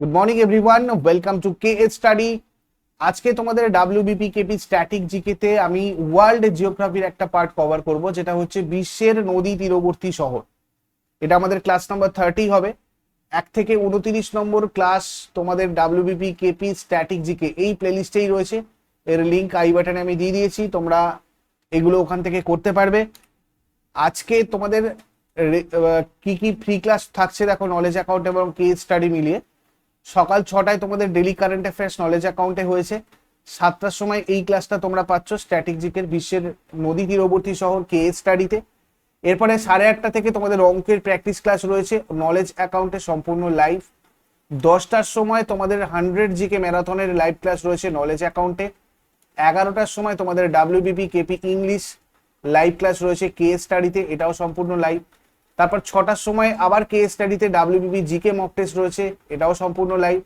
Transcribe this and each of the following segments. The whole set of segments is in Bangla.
Good morning everyone welcome to K A study আজকে তোমাদের ডাব্লিউবিপি কেপি স্ট্যাটিক জিকেতে আমি ওয়ার্ল্ড জিওগ্রাফির একটা পার্ট কভার করব, যেটা হচ্ছে বিশ্বের নদী তীরবর্তী শহর। এটা আমাদের ক্লাস নাম্বার থার্টি হবে। এক থেকে উনতিরিশ নম্বর ক্লাস তোমাদের ডাব্লিউবিপি কেপি স্ট্যাটিক জিকে এই প্লেলিস্টেই রয়েছে। এর লিঙ্ক আই বাটনে আমি দিয়ে দিয়েছি, তোমরা এগুলো ওখান থেকে করতে পারবে। আজকে তোমাদের কি কি ফ্রি ক্লাস থাকছে দেখো নলেজ অ্যাকাউন্ট এবং কে স্টাডি মিলিয়ে। সকাল ছটায় তোমাদের ডেলি কারেন্ট অ্যাফেয়ার্স নলেজ অ্যাকাউন্টে হয়েছে। সাতটার সময় এই ক্লাসটা তোমরা পাচ্ছ স্ট্র্যাটেজিকের বিশ্বের নদী তীরবর্তী শহর কে স্টাডিতে এরপরে সাড়ে আটটা থেকে তোমাদের অঙ্কের প্র্যাকটিস ক্লাস রয়েছে নলেজ অ্যাকাউন্টে সম্পূর্ণ লাইভ দশটার সময় তোমাদের হান্ড্রেড জিকে ম্যারাথনের লাইভ ক্লাস রয়েছে নলেজ অ্যাকাউন্টে এগারোটার সময় তোমাদের WBP KP English live class রয়েছে কে স্টাডিতে এটাও সম্পূর্ণ লাইভ তারপর ছটার সময় আবার কে স্টাডিতে ডাব্লিউবিপি জিকে মক টেস্ট রয়েছে, এটাও সম্পূর্ণ লাইভ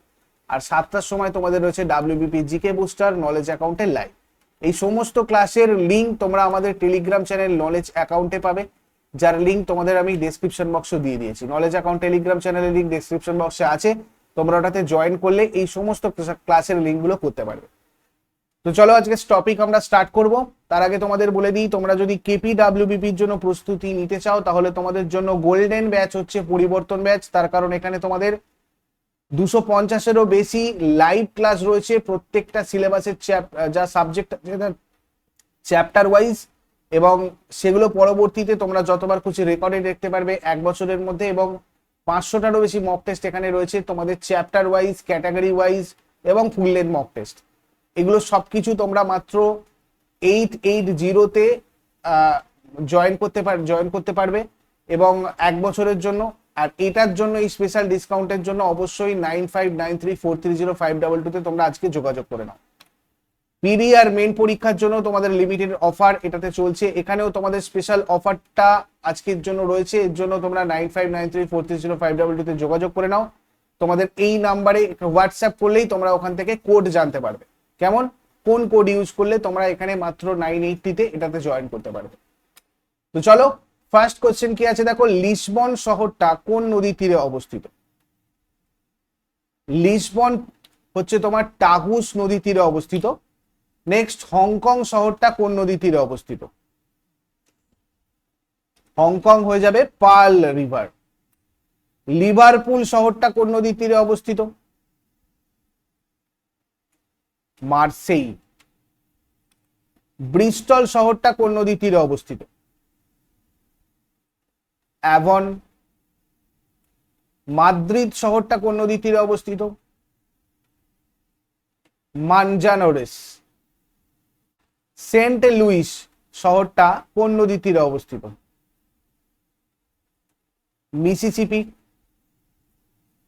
আর সাতটার সময় তোমাদের রয়েছে ডাব্লিউবিপি জিকে বুস্টার নলেজ অ্যাকাউন্টের লাইভ এই সমস্ত ক্লাসের লিঙ্ক তোমরা আমাদের টেলিগ্রাম চ্যানেল নলেজ অ্যাকাউন্টে পাবে, যার লিঙ্ক তোমাদের আমি ডেসক্রিপশন বক্সে দিয়ে দিয়েছি। নলেজ অ্যাকাউন্ট টেলিগ্রাম চ্যানেলের লিঙ্ক ডেসক্রিপশন বক্সে আছে, তোমরা ওটাতে জয়েন করলে এই সমস্ত ক্লাসের লিঙ্কগুলো করতে পারবে। তো চলো আজকে টপিক আমরা স্টার্ট করব। তার আগে তোমাদের বলে দিই, তোমরা যদি কেপি ডাব্লিউবিপির জন্য প্রস্তুতি নিতে চাও, তাহলে তোমাদের জন্য গোল্ডেন ব্যাচ হচ্ছে পরিবর্তন ব্যাচ তার কারণ এখানে তোমাদের দুশো পঞ্চাশেরও বেশি লাইভ ক্লাস রয়েছে প্রত্যেকটা সিলেবাসের যা সাবজেক্ট চ্যাপ্টার ওয়াইজ এবং সেগুলো পরবর্তীতে তোমরা যতবার খুশি রেকর্ডে দেখতে পারবে এক বছরের মধ্যে। এবং পাঁচশোটারও বেশি মক টেস্ট এখানে রয়েছে তোমাদের চ্যাপ্টার ওয়াইজ ক্যাটাগরি ওয়াইজ এবং ফুল লেন্থ মক টেস্ট এগুলো সবকিছু তোমরা মাত্র এইট এইট জিরোতে জয়েন করতে পার জয়েন করতে পারবে এবং এক বছরের জন্য আর এটার জন্য এই স্পেশাল ডিসকাউন্টের জন্য অবশ্যই nine five nine three four three zero five double টুতে তোমরা আজকে যোগাযোগ করে নাও। পিডি আর মেন পরীক্ষার জন্য তোমাদের লিমিটেড অফার এটাতে চলছে। এখানেও তোমাদের স্পেশাল অফারটা আজকের জন্য রয়েছে। এর জন্য তোমরা nine five nine three four three zero five double টুতে যোগাযোগ করে নাও। তোমাদের এই নাম্বারে হোয়াটসঅ্যাপ করলেই তোমরা ওখান থেকে কোড জানতে পারবে। কেমন? কোন কোড ইউজ করলে তোমরা এখানে মাত্র নাইন এইটটিতে এটাতে জয়েন করতে পারবে? তো চলো ফার্স্ট কোশ্চেন কি আছে? দেখো, লিসবন শহরটা কোন নদীর তীরে অবস্থিত? লিসবন হচ্ছে তোমার টাগুস নদী তীরে অবস্থিত। নেক্সট হংকং শহরটা কোন নদী তীরে অবস্থিত? হংকং হয়ে যাবে পার্ল রিভার। লিভারপুল শহরটা কোন নদীর তীরে অবস্থিত? মার্সেই। ব্রিস্টল শহরটা কোন নদীর তীরে অবস্থিত? অ্যাভন। মাদ্রিদ শহরটা কোন নদীর তীরে অবস্থিত? মানজানোরেস। সেন্ট লুইস শহরটা কোন নদীর তীরে অবস্থিত? মিসিসিপি।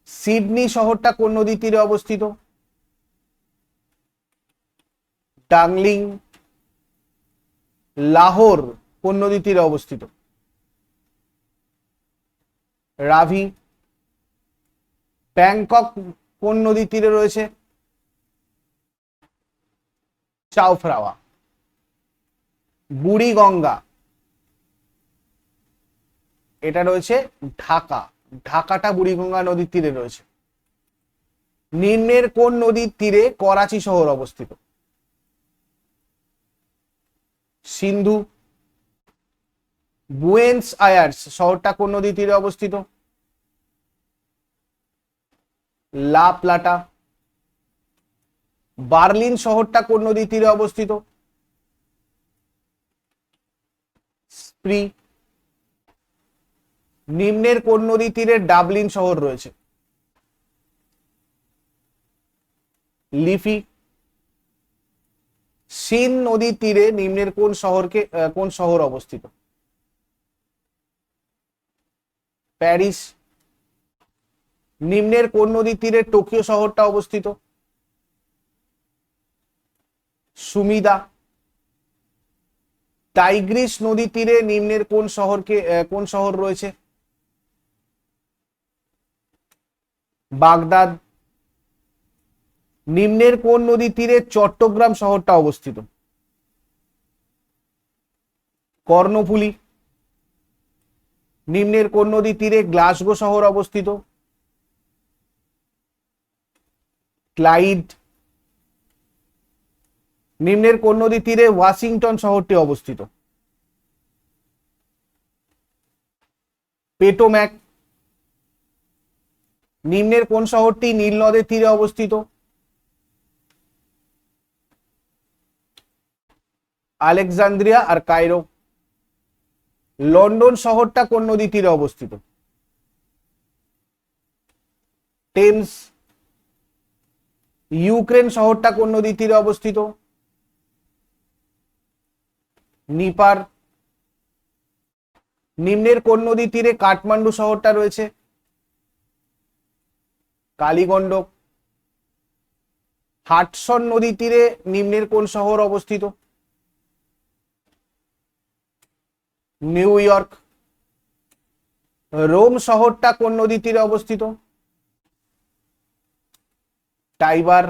সিডনি শহরটা কোন নদীর তীরে অবস্থিত? ডাংলিং, লাহোর কোন নদীর তীরে অবস্থিত? রাভি, ব্যাংকক কোন নদীর তীরে রয়েছে? চাওফ্রাওয়া, বুড়িগঙ্গা, এটা রয়েছে ঢাকা, ঢাকাটা বুড়িগঙ্গা নদীর তীরে রয়েছে। নিম্নের কোন নদীর তীরে করাচি শহর অবস্থিত? সিন্ধু, বুয়েন্স আয়ার্স শহরটা কোন নদীর তীরে অবস্থিত? লা প্লাটা। বার্লিন শহরটা কোন নদীর তীরে অবস্থিত? স্প্রি। নিম্নের কোন নদীর তীরে ডাবলিন শহর রয়েছে? লিফি। সিন নদীর তীরে নিম্নের কোন শহরকে কোন শহর অবস্থিত? প্যারিস। নিম্নের কোন নদীর তীরে টোকিও শহরটা অবস্থিত? সুমিদা। টাইগ্রিস নদীর তীরে নিম্নের কোন শহরকে কোন শহর রয়েছে? বাগদাদ। নিম্নের কোন নদীর তীরে চট্টগ্রাম শহরটা অবস্থিত? কর্ণফুলী। নিম্নের কোন নদীর তীরে গ্লাসগো শহর অবস্থিত? ক্লাইড। নিম্নের কোন নদীর তীরে ওয়াশিংটন শহরটি অবস্থিত? পেটোম্যাক। নিম্নের কোন শহরটি নীল নদের তীরে অবস্থিত? আলেকজান্দ্রিয়া আর কায়রো লন্ডন শহরটা কোন নদী তীরে অবস্থিত? টেমস। ইউক্রেন শহরটা কোন নদী তীরে অবস্থিত? নিপার। নিম্নের কোন নদী তীরে কাঠমান্ডু শহরটা রয়েছে? কালীগণ্ডক হাটসন নদী তীরে নিম্নের কোন শহর অবস্থিত? New York. রোম শহরটা কোন নদী তীরে অবস্থিত? টাইবার।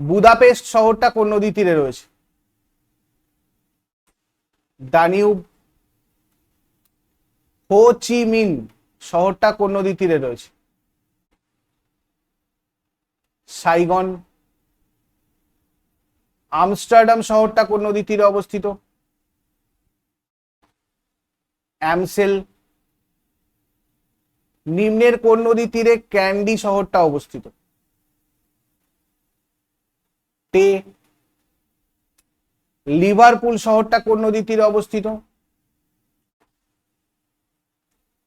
বুদাপেস্ট শহরটা কোন নদী তীরে রয়েছে? দানিউব। হো চি মিন শহরটা কোন নদী তীরে রয়েছে? সাইগন। আমস্টারডাম শহরটা কোন নদী তীরে অবস্থিত? অ্যামসেল। নিম্নের কোন নদী তীরে ক্যান্ডি শহরটা অবস্থিত? টে লিভারপুল শহরটা কোন নদী তীরে অবস্থিত?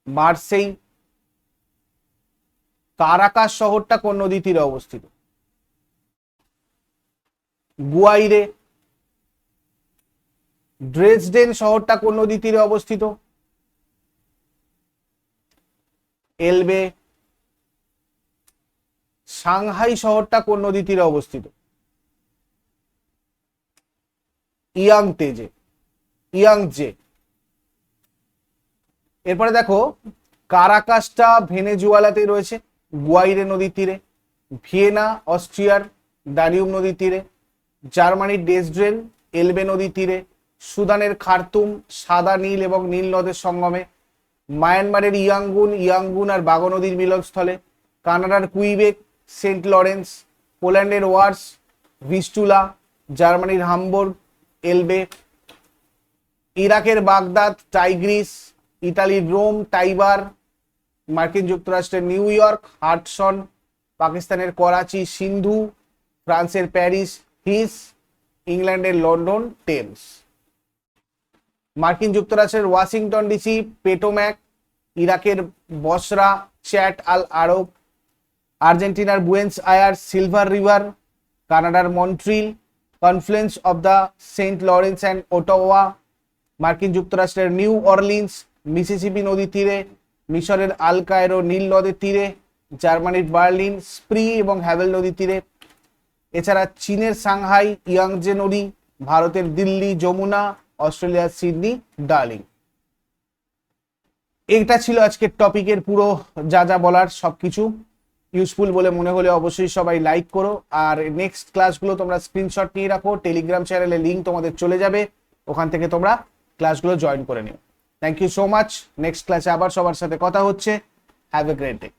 মার্সেই। কারাকাস শহরটা কোন নদী তীরে অবস্থিত? গুয়াইরে। ড্রেসডেন শহরটা কোন নদী তীরে অবস্থিত? এলবে। সাংহাই শহরটা কোন নদী তীরে অবস্থিত? ইয়াং তেজে ইয়াং জে এরপরে দেখো, কারাকাসটা ভেনেজুয়ালাতে রয়েছে গুয়াইরে নদীর তীরে, ভিয়েনা, অস্ট্রিয়ার দারিউম নদীর তীরে, জার্মানির ডেসড্রেন এলবে নদীর তীরে, সুদানের খার্তুম, সাদা নীল এবং নীল নদের সঙ্গমে মায়ানমারের ইয়াঙ্গুন ইয়াঙ্গুন আর বাগো নদীর মিলনস্থলে, কানাডার কুইবেক, সেন্ট লরেন্স, পোল্যান্ডের ওয়ার্স, ভিস্টুলা, জার্মানির হামবুর্গ, এলবে, ইরাকের বাগদাদ, টাইগ্রিস, ইতালির রোম, টাইবার, মার্কিন যুক্তরাষ্ট্রের নিউ ইয়র্ক হার্টসন পাকিস্তানের করাচি, সিন্ধু, ফ্রান্সের প্যারিস, হিস, ইংল্যান্ডের লন্ডন, টেমস। মার্কিন যুক্তরাষ্ট্রের ওয়াশিংটন ডিসি, পেটোম্যাক, ইরাকের বসরা, চ্যাট আল আরব, আর্জেন্টিনার বুয়েন্স আয়ার, সিলভার রিভার, কানাডার Montreal, confluence of the Saint Lawrence and Ottawa, মার্কিন যুক্তরাষ্ট্রের নিউ অরলিন্স, মিসিসিপি নদী তীরে, মিশরের আল কায়রো নীল নদের তীরে, জার্মানির বার্লিন, স্প্রি এবং হ্যাভেল নদীর তীরে। এছাড়া চীনের সাংহাই ইয়াংজে নদী, ভারতের দিল্লি, যমুনা অস্ট্রেলিয়ার সিডনি, ডার্লিং। এটা ছিল আজকের টপিকের পুরো যা যা বলার সবকিছু। ইউজফুল বলে মনে হলে অবশ্যই সবাই লাইক করো। আর নেক্সট ক্লাসগুলো তোমরা স্ক্রিনশট নিয়ে রাখো। টেলিগ্রাম চ্যানেলে লিঙ্ক তোমাদের চলে যাবে। ওখান থেকে তোমরা ক্লাসগুলো জয়েন করে নিও। Thank you so much next ক্লাসে আবার সবার সাথে কথা হচ্ছে। Have a great day